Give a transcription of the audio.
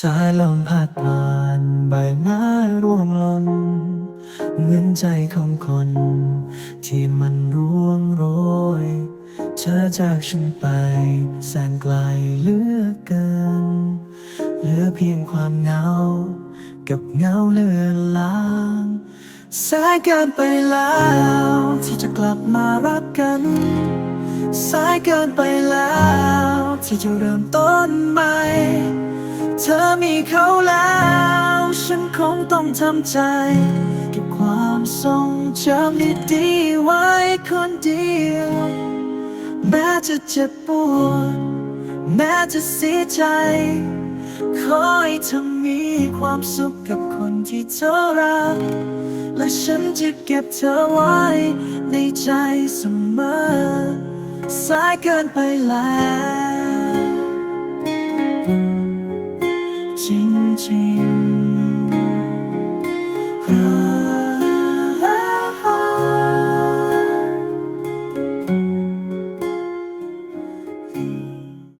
สายลมพัดผ่านใบไม้ร่วงหล่นเหมือนใจของคน ที่มันร่วงโรยเธอจากฉันไป แสนไกลเหลือเกิน เหลือเพียงความเหงา กับเงาเลือนลางสายเกินไปแล้ว ที่จะกลับมารักกัน สายเกินไปแล้ว ที่จะเริ่มต้นใหม่ เธอมีเขาแล้ว ฉันคงต้องทำใจเก็บความทรงจำดีๆไว้คนเดียวแม้จะเจ็บปวดแม้จะเสียใจ ขอให้เธอมีความสุขกับคนที่เธอรัก และฉันจะเก็บเธอไว้ในใจเสมอ สายเกินไปแล้ว 静，